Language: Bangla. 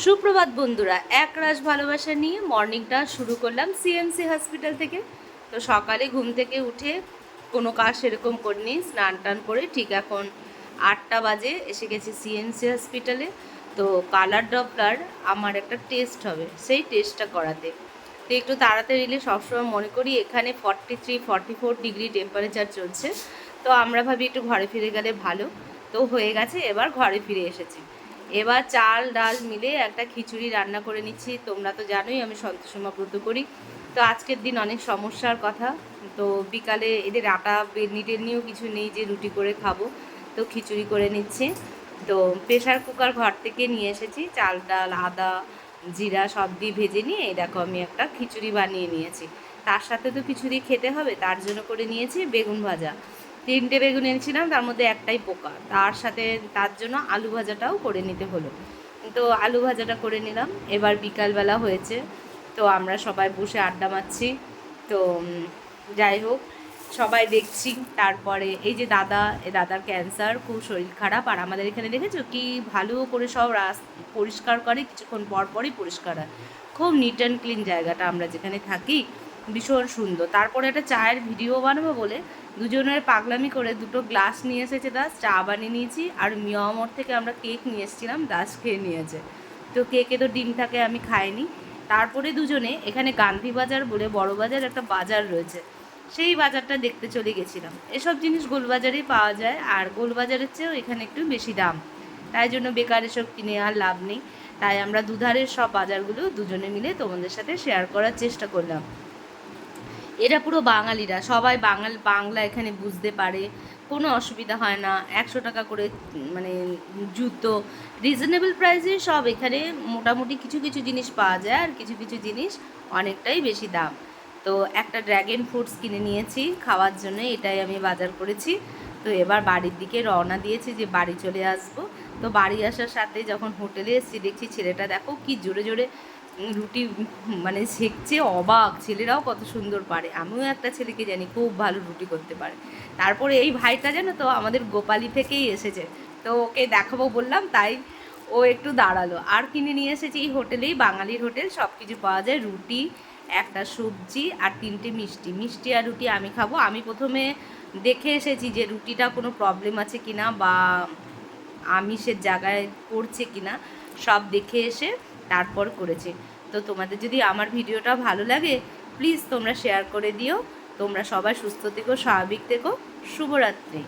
সুপ্রভাত বন্ধুরা, এক রাশ ভালোবাসা নিয়ে মর্নিংটা শুরু করলাম সিএমসি হসপিটাল থেকে। তো সকালে ঘুম থেকে উঠে কোনো কাজ সেরকম করিনি, স্নান টান করে ঠিক এখন আটটা বাজে এসে গেছি সিএমসি হসপিটালে তো কালার ডপলার আমার একটা টেস্ট হবে, সেই টেস্টটা করাতে। তো একটু তাড়াতাড়ি এলে সবসময় মনে করি এখানে forty three forty four degree temperature চলছে। তো আমরা ভাবি একটু ঘরে ফিরে গেলে ভালো। তো হয়ে গেছে, এবার ঘরে ফিরে এসেছি। এবার চাল, ডাল মিলে একটা খিচুড়ি রান্না করে নিচ্ছি। তোমরা তো জানোই, আমি সন্তোষমা ব্রত করি। তো আজকের দিন অনেক সমস্যার কথা। তো বিকালে এদের আটা বেলনি টেলনিও কিছু নেই যে রুটি করে খাব। তো খিচুড়ি করে নিচ্ছি। তো প্রেশার কুকার ঘর থেকে নিয়ে এসেছি। চাল, ডাল, আদা, জিরা সব দিয়ে ভেজে নিয়ে দেখো আমি একটা খিচুড়ি বানিয়ে নিয়েছি। তার সাথে তো খিচুড়ি খেতে হবে, তার জন্য করে নিয়েছি বেগুন ভাজা। তিনটে বেগুন এনেছিলাম, তার মধ্যে একটাই পোকা। তার সাথে তার জন্য আলু ভাজাটাও করে নিতে হলো। তো আলু ভাজাটা করে নিলাম। এবার বিকালবেলা হয়েছে, তো আমরা সবাই বসে আড্ডা মারছি। তো যাই হোক, সবাই দেখছি। তারপরে এই যে দাদা, এ দাদার ক্যান্সার খুব শরীর খারাপ। আর আমাদের এখানে দেখেছ কি ভালো করে সব রাস, পরিষ্কার করে, কিছুক্ষণ পর পরই পরিষ্কার হয়। খুব নিট অ্যান্ড ক্লিন জায়গাটা আমরা যেখানে থাকি। ভীষণ সুন্দর। তারপরে একটা চায়ের ভিডিও বানাবো বলে দুজনের পাগলামি করে দুটো গ্লাস নিয়ে এসেছে দাস, চা বানিয়ে নিয়েছি আর মিয়ামর থেকে আমরা কেক নিয়ে এসেছিলাম, দাস খেয়ে নিয়েছে। তো কেকে তো ডিম থাকে আমি খাইনি। তারপরে দুজনে এখানে গান্ধী বাজার বলে বড় বাজার একটা বাজার রয়েছে। সেই বাজারটা দেখতে চলে গেছিলাম। এসব জিনিস গোলবাজারেই পাওয়া যায় আর গোলবাজারের চেয়েও এখানে একটু বেশি দাম। তাই জন্য বেকার এসব কিনে আর লাভ নেই। তাই আমরা দুধারের সব বাজারগুলো দুজনে মিলে তোমাদের সাথে শেয়ার করার চেষ্টা করলাম। এরা পুরো বাঙালিরা, সবাই বাঙাল, বাংলা এখানে বুঝতে পারে, কোনো অসুবিধা হয় না, একশো টাকা করে মানে জুতো রিজনেবল প্রাইসে সব এখানে মোটামুটি কিছু কিছু জিনিস পাওয়া যায় আর কিছু কিছু জিনিস অনেকটাই বেশি দাম। তো একটা ড্র্যাগন ফ্রুটস কিনে নিয়েছি, খাওয়ার জন্য এটাই আমি বাজার করেছি। তো এবার বাড়ির দিকে রওনা দিয়েছি যে বাড়ি চলে আসব। তো বাড়ি আসার সাথে যখন হোটেলে এসেছি, দেখছি ছেলেটা দেখো কি জোরে জোরে রুটি মানে শেখছে অবাক, ছেলেরাও কত সুন্দর পারে। আমিও একটা ছেলেকে জানি খুব ভালো রুটি করতে পারে। তারপরে এই ভাইটা জানো তো, আমাদের গোপালি থেকেই এসেছে। তো ওকে দেখাবো বললাম, তাই ও একটু দাঁড়াল। আর কিনে নিয়ে এসেছি এই হোটেলেই বাঙালির হোটেল সব কিছু পাওয়া যায়। রুটি, একটা সবজি আর তিনটে মিষ্টি। মিষ্টি আর রুটি আমি খাব। আমি প্রথমে দেখে এসেছি যে রুটিটা কোনো প্রবলেম আছে কিনা বা আমিষের জায়গায় পড়ছে কিনা। সব দেখে এসে তারপর করেছে। তো তোমাদের যদি আমার ভিডিওটা ভালো লাগে প্লিজ তোমরা শেয়ার করে দিও। তোমরা সবাই সুস্থ থেকো, স্বাভাবিক থেকো। শুভরাত্রি।